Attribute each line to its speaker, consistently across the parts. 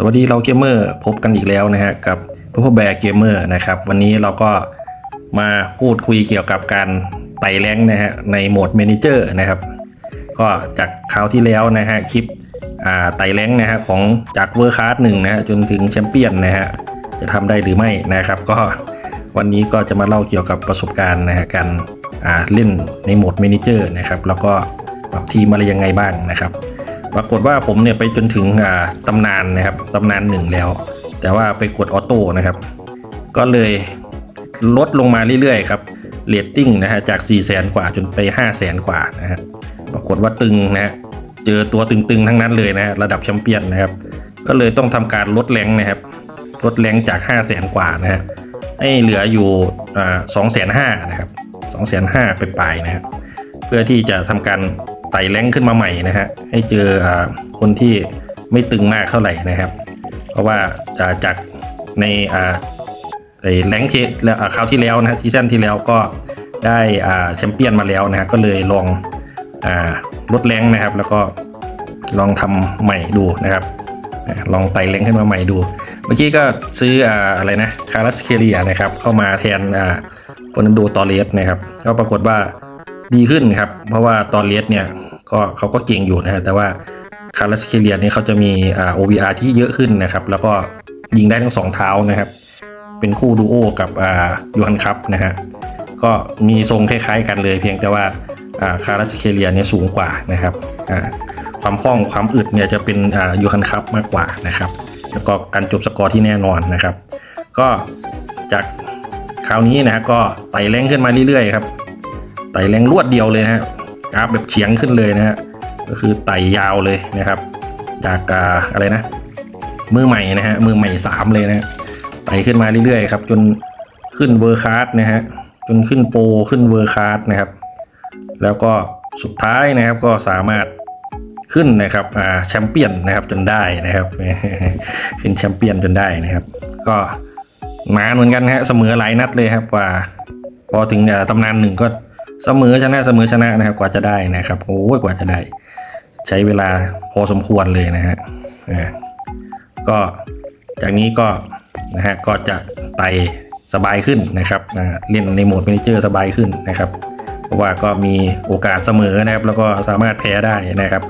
Speaker 1: สวัสดีเราเกมเมอร์พบกันอีกแล้วนะฮะกับพ o พแบร์เกมเมอร์นะครับ วันนี้เราก็มาพูดคุยเกี่ยวกับการไต่แรงนะฮะในโหมด Manager นะครับ ก็จากคราวที่แล้วนะฮะคลิปอ่าไต่แรงนะฮะของจากเวอร์คัสหนึ่งนะฮะจนถึงแชมเปี้ยนนะฮะจะทำได้หรือไม่นะครับ ก็วันนี้ก็จะมาเล่าเกี่ยวกับประสบการณ์นะฮะการอ่าเล่นในโหมด Manager นะครับ แล้วก็ปรับทีมอะไรยังไงบ้างนะครับ ปรากฏว่าผมเนี่ยไปจนถึงตำนานนะครับตำนานหนึ่งแล้ว แต่ว่าไปกดออโต้นะครับ ก็เลยลดลงมาเรื่อยๆครับเรตติ้งนะฮะจาก 4 0 0แสนกว่าจนไป5 0 0แสนกว่านะฮะปรากฏว่าตึงนะฮะเจอตัวตึงๆทั้งนั้นเลยนะฮะระดับแชมเปี้ยนนะครับ ก็เลยต้องทำการลดแรงนะครับลดแรงจาก 5 0 0แสนกว่านะฮะให้เหลืออยู่สองแสนห้านะครับสองแสนห้าไปปลายนะครับเพื่อที่จะทำการ ไต่แรงขึ้นมาใหม่นะฮะให้เจออคนที่ไม่ตึงมากเท่าไหร่นะครับ เพราะว่าจากในอ่าไอ้แรงเชแล้วคราวที่แล้วนะซีซั่นที่แล้วก็ได้แชมเปี้ยนมาแล้วนะฮะก็เลยลองอลดแรงนะครับ แล้วก็ลองทำใหม่ดูนะครับ ลองไต่แรงขึ้นมาใหม่ดู เมื่อกี้ก็ซื้ออะไรนะคารัสเคเรียนะครับ เข้ามาแทนอ่าฟอนันโดตอเรสนะครับ ก็ปรากฏว่า ดีขึ้นครับ เพราะว่าตอนเลสเนี่ยก็เขาก็เก่งอยู่นะฮะแต่ว่าคาร์ลสเคเลียนี่เขาจะมีอ่า OVR ที่เยอะขึ้นนะครับ แล้วก็ยิงได้ทั้งสองเท้านะครับ เป็นคู่ดูโอกับอ่ายูฮันคัพนะฮะก็มีทรงคล้ายๆกันเลย เพียงแต่ว่าอ่าคาร์ลสเคเลียเนี่ยสูงกว่านะครับอ่าความคล่องความอึดเนี่ยจะเป็นอ่ายูฮันคัพมากกว่านะครับ แล้วก็การจบสกอร์ที่แน่นอนนะครับ ก็จากคราวนี้นะฮะก็ไต่แรงขึ้นมาเรื่อยๆครับ ไต่แรงรวดเดียวเลยนะฮะกราฟแบบเฉียงขึ้นเลยนะฮะก็คือไต่ยาวเลยนะครับจากอะไรนะ มือใหม่นะฮะมือใหม่สามเลยนะไต่ขึ้นมาเรื่อยๆครับจนขึ้นเวอร์คัสนะฮะจนขึ้นโปรขึ้นเวอร์คัสนะครับ แล้วก็สุดท้ายนะครับก็สามารถขึ้นนะครับแชมเปี้ยนนะครับจนได้นะครับขึ้นแชมเปี้ยนจนได้นะครับ ก็นานเหมือนกันฮะเสมอหลายนัดเลยครับกว่า พอถึงตำนานหนึ่งก็ เสมอชนะเสมอชนะนะครับ กว่าจะได้นะครับโอ้ยกว่าจะได้ ใช้เวลาพอสมควรเลยนะฮะก็จากนี้ก็นะฮะก็จะไต่สบายขึ้นนะครับเล่นในโหมด m ม n เจอร์สบายขึ้นนะครับเพราะว่าก็มีโอกาสเสมอนะครับ แล้วก็สามารถแพ้ได้นะครับ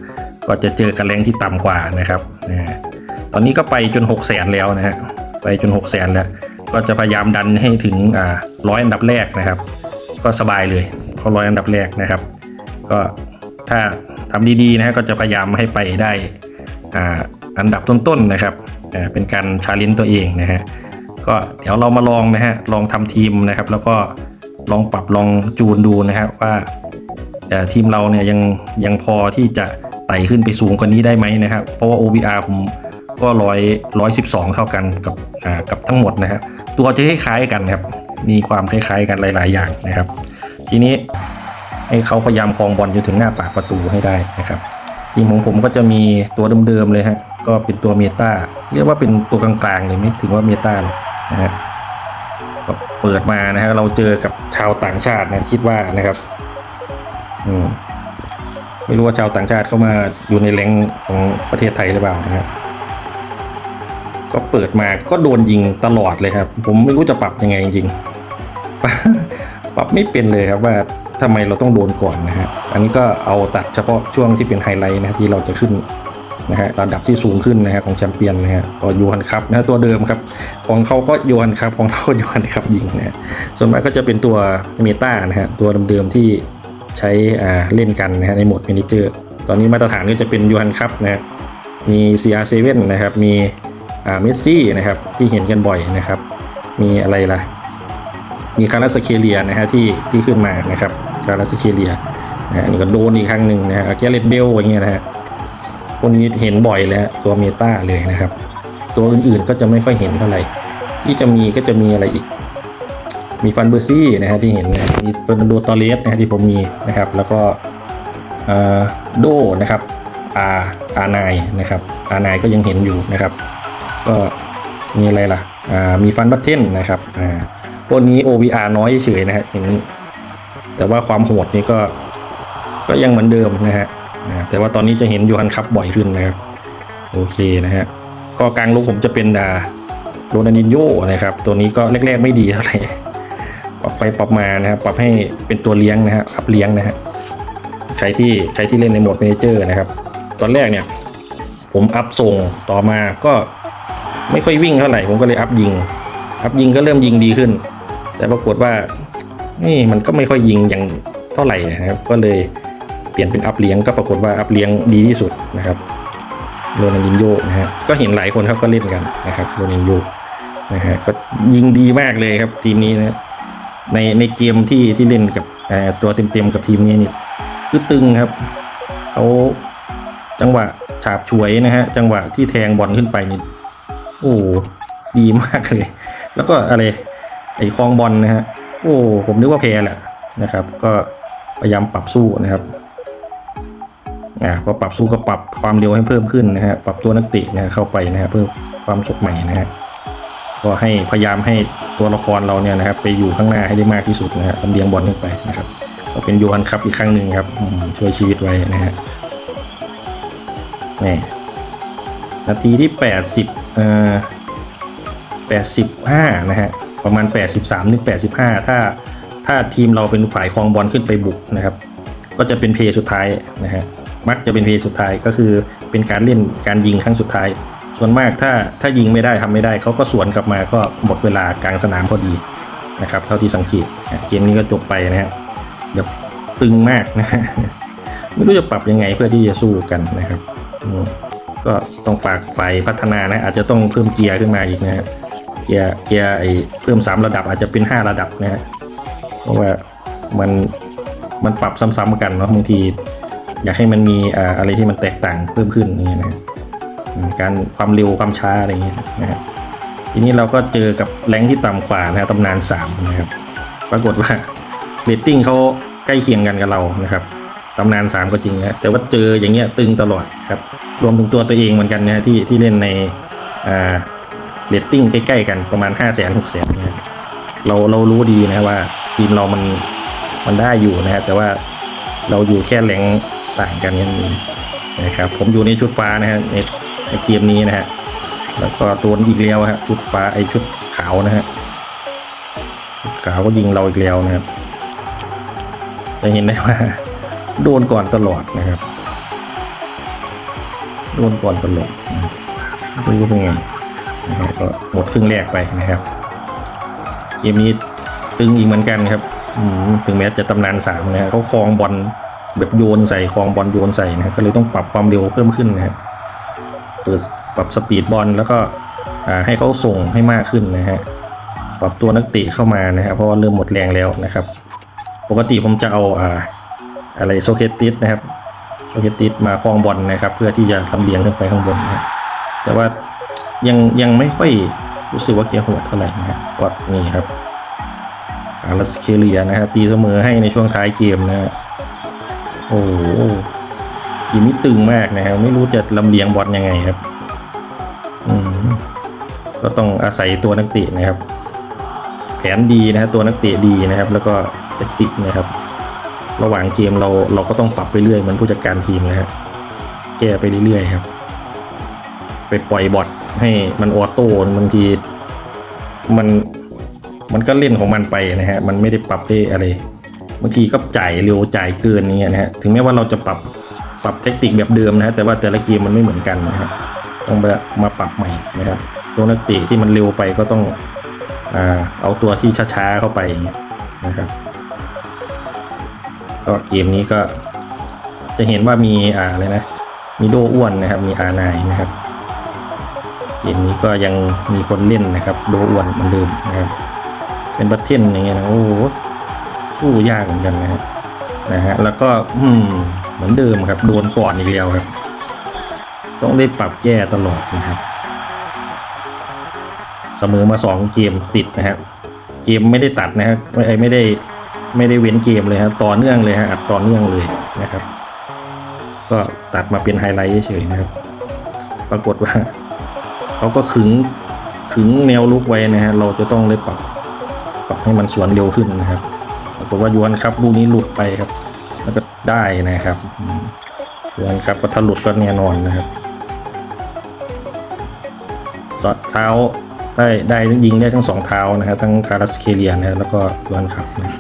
Speaker 1: ก็จะเจอกันแรงที่ต่ำกว่านะครับนะตอนนี้ก็ไปจน6 0แสนแล้วนะฮะไปจน6 0แสนแล้ว ก็จะพยายามดันให้ถึงอ่าร้อยอันดับแรกนะครับ ก็สบายเลย เพราร้อยอันดับแรกนะครับ ก็ถ้าทำดีๆนะฮะก็จะพยายามให้ไปได้อ่าอันดับต้นๆนะครับอ่าเป็นการชาเลนจ์ตัวเองนะฮะก็เดี๋ยวเรามาลองนะฮะลองทำทีมนะครับ แล้วก็ลองปรับลองจูนดูนะครับว่าเอ่ทีมเราเนี่ยยังยังพอที่จะไต่ขึ้นไปสูงกว่านี้ได้ไหมนะครับ เพราะว่า OVR ผมก็ร้อยร้อยสิบสองเท่ากันกับกับทั้งหมดนะฮะตัวจะคล้ายๆกันครับ มีความคล้ายๆกันหลาย ๆ อย่างนะครับ ทีนี้ให้เขาพยายามคลองบอลจนถึงหน้าปากประตูให้ได้นะครับทีมของผมก็จะมีตัวเดิมๆเลยฮะก็เป็นตัวเมตาเรียกว่าเป็นตัวกลางๆเลยไม่ถึงว่าเมตาหรอกนะฮะก็เปิดมานะฮะเราเจอกับชาวต่างชาตินะคิดว่านะครับอืมไม่รู้ว่าชาวต่างชาติเข้ามาอยู่ในแรงของประเทศไทยหรือเปล่านะครับก็เปิดมาก็โดนยิงตลอดเลยครับ ผมไม่รู้จะปรับยังไงจริง ปรับไม่เป็นเลยครับว่าทำไมเราต้องโดนก่อนนะฮะ อันนี้ก็เอาตัดเฉพาะช่วงที่เป็นไฮไลท์นะที่เราจะขึ้นนะฮะระดับที่สูงขึ้นนะฮะของแชมเปี้ยนนะฮะก็ยูฮันคัพนะฮะตัวเดิมครับของเขาก็ยูฮันคัพของเราก็ยูฮันคัพยิงนะฮะส่วนมากก็จะเป็นตัวเมตานะฮะตัวเดิมๆที่ใช้อ่าเล่นกันนะฮะในโหมด m ม n เจอร์ ตอนนี้มาตรฐานก็จะเป็นยูฮันคัพนะฮะมี CR7 นะครับมีอ่าเมสซี่นะครับที่เห็นกันบ่อยนะครับ มีอะไรล่ะ มีคาราสเคเลียนะฮะที่ที่ขึ้นมานะครับคาราสเคเลียนะนี่ก็โดนอีกครั้งหนึ่งนะฮะแกเรตเบลอย่างเงี้ยนะฮะพวกนี้เห็นบ่อยแล้วตัวเมตาเลยนะครับ ตัวอื่นๆก็จะไม่ค่อยเห็นเท่าไหร่ ที่จะมีก็จะมีอะไรอีก มีฟันเบอร์ซี่นะฮะที่เห็นนะมีเฟอร์นันโดตอเรสนะฮะที่ผมมีนะครับ แล้วก็อ่อโดนะครับอาอานายนะครับอานายก็ยังเห็นอยู่นะครับ ก็มีอะไรล่ะอ่ามีฟันบัตเทนนะครับอ่า พวกนี้ OVR น้อยเฉยนะฮะเห็นแต่ว่าความโหดนี่ก็ก็ยังเหมือนเดิมนะฮะแต่ว่าตอนนี้จะเห็นยูฮันคัพบ่อยขึ้นนะครับโอเคนะฮะก็กลางลูกผมจะเป็นดาโรนัลดินโยนะครับ ตัวนี้ก็แรกๆไม่ดีเท่าไหร่ปรับไปปรับมานะครับปรับให้เป็นตัวเลี้ยงนะฮะอัพเลี้ยงนะฮะใครที่ใครที่เล่นในโหมดเมนเจอร์นะครับ ตอนแรกเนี่ย ผมอัพส่งต่อมาก็ไม่ค่อยวิ่งเท่าไหร่ ผมก็เลยอัพยิง อัพยิงก็เริ่มยิงดีขึ้น แต่ปรากฏว่านี่มันก็ไม่ค่อยยิงอย่างเท่าไหร่นะครับ ก็เลยเปลี่ยนเป็นอัพเลี้ยงก็ปรากฏว่าอัพเลี้ยงดีที่สุดนะครับโรนัลดินโยนะฮะก็เห็นหลายคนเขาก็เล่นกันนะครับโรนัลดินโยนะฮะก็ยิงดีมากเลยครับทีมนี้นะในในเกมที่ที่เล่นกับตัวเต็มๆกับทีมนี้นี่คือตึงครับเขาจังหวะฉาบฉวยนะฮะจังหวะที่แทงบอลขึ้นไปนี่โอ้ดีมากเลย แล้วก็อะไร ไอ้คลองบอลนะฮะโอ้ผมนึกว่าแพ้แหละนะครับ ก็พยายามปรับสู้นะครับอ่าก็ปรับสู้ก็ปรับความเร็วให้เพิ่มขึ้นนะฮะปรับตัวนักเตะนะเข้าไปนะฮะเพื่อความสดใหม่นะฮะก็ให้พยายามให้ตัวละครเราเนี่ยนะครับ ไปอยู่ข้างหน้าให้ได้มากที่สุดนะฮะลำเลียงบอลขึ้นไปนะครับ ก็เป็นโยฮันคัพอีกครั้งหนึ่งครับช่วยชีวิตไว้นะฮะนี่นาทีที่ 80เอ่อ85 นะฮะ ประมาณ 83ถึง85 ถ้าถ้าทีมเราเป็นฝ่ายครองบอลขึ้นไปบุกนะครับ ก็จะเป็นเพย์สุดท้ายนะฮะมักจะเป็นเพย์สุดท้ายก็คือเป็นการเล่นการยิงครั้งสุดท้าย ส่วนมากถ้าถ้ายิงไม่ได้ทำไม่ได้เขาก็สวนกลับมาก็หมดเวลากลางสนามพอดีนะครับเท่าที่สังเกตเกมนี้ก็จบไปนะฮะแบบตึงมากนะฮะไม่รู้จะปรับยังไงเพื่อที่จะสู้กันนะครับก็ต้องฝากฝ่ายพัฒนานะอาจจะต้องเพิ่มเกียร์ขึ้นมาอีกนะฮะ กียร์เกียร์ไอเพิ่ม 3 ระดับอาจจะเป็น 5 ระดับนะฮะเพราะว่ามันมันปรับซ้ำๆกันเนาะบางที อยากให้มันมีอ่าอะไรที่มันแตกต่างเพิ่มขึ้นอย่างเงี้ยนะการความเร็วความช้าอะไรอย่างเงี้ยนะฮะทีนี้เราก็เจอกับแรงที่ต่ำกว่านะฮะตำนาน3นะครับปรากฏว่าเรตติ้งเขาใกล้เคียงกันกับเรานะครับตำนาน 3 ก็จริงนะแต่ว่าเจออย่างเงี้ยตึงตลอดครับรวมถึงตัวตัวเองเหมือนกันนะฮะที่ที่เล่นในอ่า เรตติ้งใกล้ๆกันประมาณ5 0 0 0 0 0 6 0 0 0 0นเราเรารู้ดีนะว่า ทีมเรามันมันได้อยู่นะฮะแต่ว่าเราอยู่แค่แหลงต่างกันนั่นเองนะครับผมอยู่ในชุดฟ้านะฮะในในเกมนี้นะฮะแล้วก็โดนอีกแล้วฮะชุดฟ้าไอชุดขาวนะฮะขาวก็ยิงเราอีกแล้วนะครับจะเห็นได้ว่า โดนก่อนตลอดนะครับ โดนก่อนตลอดนะครับไม่รู้เป็นไง ก็หมดครึ่งแรกไปนะครับเกมนี้ตึงอีกเหมือนกันครับถึงแม้จะตำนานสามนะเขาคลองบอลแบบโยนใส่คลองบอลโยนใส่นะก็เลยต้องปรับความเร็วเพิ่มขึ้นนะฮะเปิดปรับสปีดบอลแล้วก็ให้เขาส่งให้มากขึ้นนะฮะปรับตัวนักเตะเข้ามานะฮะเพราะว่าเริ่มหมดแรงแล้วนะครับ ปกติผมจะเอาอ่าอะไรโซเคติสนะครับโซเคติสมาคลองบอลนะครับ เพื่อที่จะลำเลียงขึ้นไปข้างบนนะแต่ว่า ยังยังไม่ค่อยรู้สึกว่าเกียร์โหดเท่าไหร่นะฮะก็นี่ครับคาร์ลสเคเลียนะฮะตีเสมอให้ในช่วงท้ายเกมนะฮะโอ้โหทีมนี้ตึงมากนะฮะไม่รู้จะลำเลียงบอลยังไงครับอืมก็ต้องอาศัยตัวนักเตะนะครับ แผนดีนะฮะตัวนักเตะดีนะครับ แล้วก็แทคติกนะครับ ระหว่างเกมเราเราก็ต้องปรับไปเรื่อยเหมือนผู้จัดการทีมนะฮะแก้ไปเรื่อยๆครับ ไปปล่อยบอท ให้มันออโต้บางทีมันมันก็เล่นของมันไปนะฮะ มันไม่ได้ปรับได้อะไร บางทีก็จ่ายเร็วจ่ายเกินอย่างเงี้ยนะฮะ ถึงแม้ว่าเราจะปรับปรับเทคนิคแบบเดิมนะฮะ แต่ว่าแต่ละเกมมันไม่เหมือนกันนะฮะต้องมาปรับใหม่นะครับตัวนักเตะที่มันเร็วไปก็ต้องอเอาตัวที่ช้าๆเข้าไปอย่างเงี้ยนะครับก็เกมนี้ก็จะเห็นว่ามีอ่าอะไรนะ มีโดอ้วนนะครับ มีอานายนะครับ เกมนี้ก็ยังมีคนเล่นนะครับโดอ้วนเหมือนเดิมนะครับเป็นบัตเทนอย่างเงี้ยนะโอ้โหสู้ยากเหมือนกันนะฮะนะฮะแล้วก็อืมเหมือนเดิมครับโดนก่อนอีกแล้วครับ ต้องได้ปรับแก้ตลอดนะครับเสมอมาสองเกมติดนะครับเกมไม่ได้ตัดนะครับไม่ไอ้ไม่ได้ไม่ได้เว้นเกมเลยฮะต่อเนื่องเลยฮะอัดต่อเนื่องเลยนะครับ ก็ตัดมาเป็นไฮไลท์เฉยๆนะครับ ปรากฏว่า เขาก็ขึงขึงแนวลุกไว้นะฮะเราจะต้องเลยปรับปรับให้มันสวนเร็วขึ้นนะครับปรากฏว่ายูนครับลูกนี้หลุดไปครับแล้วก็ได้นะครับอืมยูนครับก็ถ้าหลุดก็แน่นอนนะครับเท้าได้ได้ยิงได้ทั้งสองเท้านะฮะทั้งคารัสเคเลียนะฮะแล้วก็ยวนขับนะ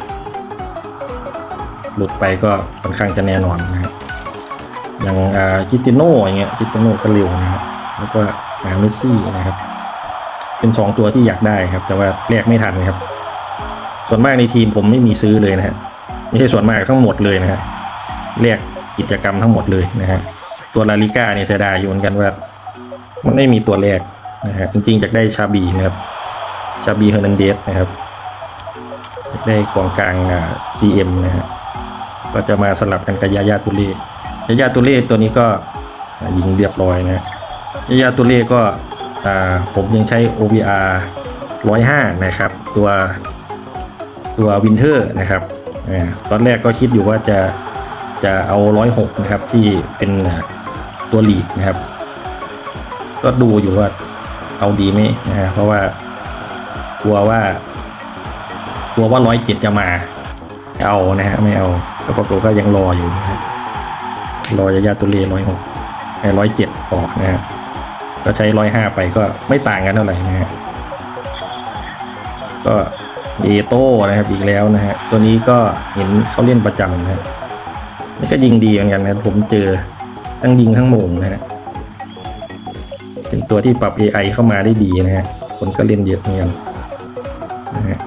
Speaker 1: หลุดไปก็ค่อนข้างจะแน่นอนนะฮะอย่างจิติโน่อย่างเงี้ยจิติโน่ก็เร็วนะครับแล้วก็ อาเมสซี่นะครับ เป็นสองตัวที่อยากได้ครับ แต่ว่าแลกไม่ทันครับ ส่วนมากในทีมผมไม่มีซื้อเลยนะฮะไม่ใช่ส่วนมากทั้งหมดเลยนะฮะแลกกิจกรรมทั้งหมดเลยนะฮะตัวลาลิก้าเนี่ยเสียดายอยู่เหมือนกันว่ามันไม่มีตัวแรกนะฮะจริงๆอยากได้ชาบีนะครับชาบีเฮอร์นันเดสนะครับอยากได้กองกลางอ่า CM นะฮะก็จะมาสลับกันกับยาญาตุเล่ยาญาตุเล่ตัวนี้ก็ยิงเรียบร้อยนะฮะ ยาญาตุเล่ก็ผมยังใช้ OBR 105 นะครับ ตัวตัววินเทอร์นะครับตอนแรกก็คิดอยู่ว่าจะจะเอา 106 นะครับ ที่เป็นตัวหลีกนะครับ ก็ดูอยู่ว่าเอาดีไหมนะฮะเพราะว่ากลัวว่า กลัวว่าร้อยเจ็ดจะมา เอานะฮะไม่เอาก็ปรากฏก็ยังรออยู่นะฮะรอยาญาตุเล่ร้อยหกร้อยเจ็ดต่อนะฮะ ก็ใช้ร้อยห้าไปก็ไม่ต่างกันเท่าไหร่นะฮะก็เอโต้นะครับอีกแล้วนะฮะตัวนี้ก็เห็นเขาเล่นประจำนะฮะนี่ก็ยิงดีเหมือนกันนะผมเจอทั้งยิงทั้งโมงนะฮะเป็นตัวที่ปรับ AI เข้ามาได้ดีนะฮะคนก็เล่นเยอะเหมือนกันนะฮะ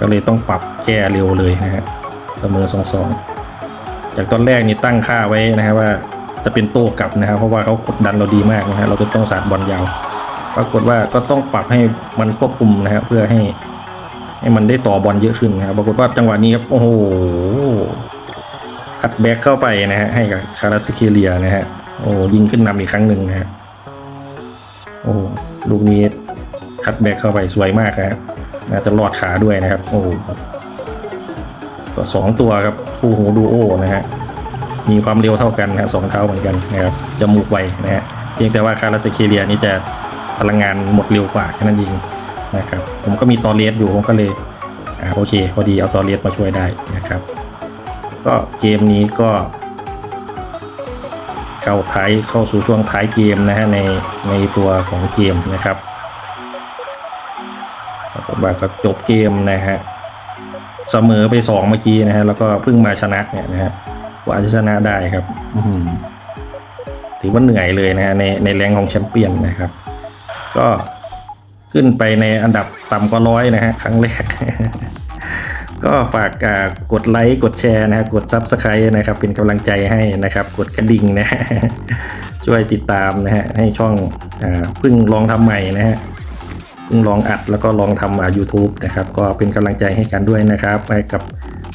Speaker 1: ก็เลยต้องปรับแก้เร็วเลยนะฮะเสมอสองสองจากตอนแรกนี่ตั้งค่าไว้นะฮะว่า จะเป็นโต้กลับนะครับ เพราะว่าเขากดดันเราดีมากนะฮะเราจะต้องสาดบอลยาว ปรากฏว่าก็ต้องปรับให้มันควบคุมนะฮะเพื่อให้ ให้มันได้ต่อบอลเยอะขึ้นนะครับปรากฏว่าจังหวะนี้ครับโอ้โหคัดแบ็กเข้าไปนะฮะให้กับคาราสเคเลียนะฮะโอ้ยิงขึ้นนำอีกครั้งหนึ่งนะฮะโอ้ลูกนี้คัดแบ็กเข้าไปสวยมากนะฮะน่าจะรอดขาด้วยนะครับ โอ้ก็สองตัวครับคู่หูดูโอนะฮะ มีความเร็วเท่ากันนะฮะสองเท้าเหมือนกันนะครับจมูกไวนะฮะเพียงแต่ว่าคาราสเคเลียนี่จะพลังงานหมดเร็วกว่าแค่นั้นเองนะครับผมก็มีตอเลสอยู่ผมก็เลยอ่าโอเค พอดีเอาตอเลสมาช่วยได้นะครับ ก็เกมนี้ก็เข้าท้ายเข้าสู่ช่วงท้ายเกมนะฮะในในตัวของเกมนะครับกฏว่าก็จบเกมนะฮะเสมอไปสองเมื่อกี้นะฮะแล้วก็เพิ่งมาชนะเนี่ยนะฮะ ว่าจะชนะได้ครับอื้อหือถือว่าเหนื่อยเลยนะฮะในในแรงของแชมเปี้ยนนะครับ ก็ขึ้นไปในอันดับต่ำกว่าร้อยนะฮะครั้งแรก ก็ฝากอ่ากดไลค์กดแชร์นะฮะกด Subscribe นะครับ เป็นกำลังใจให้นะครับ กดกระดิ่งนะฮะช่วยติดตามนะฮะให้ช่องอ่าเพิ่งลองทำใหม่นะฮะเพิ่งลองอัดแล้วก็ลองทำอ่า YouTube นะครับ ก็เป็นกำลังใจให้กันด้วยนะครับให้กับ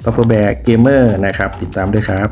Speaker 1: p ั p เปอร์แบกเกมเมอร์นะครับ ติดตามด้วยครับ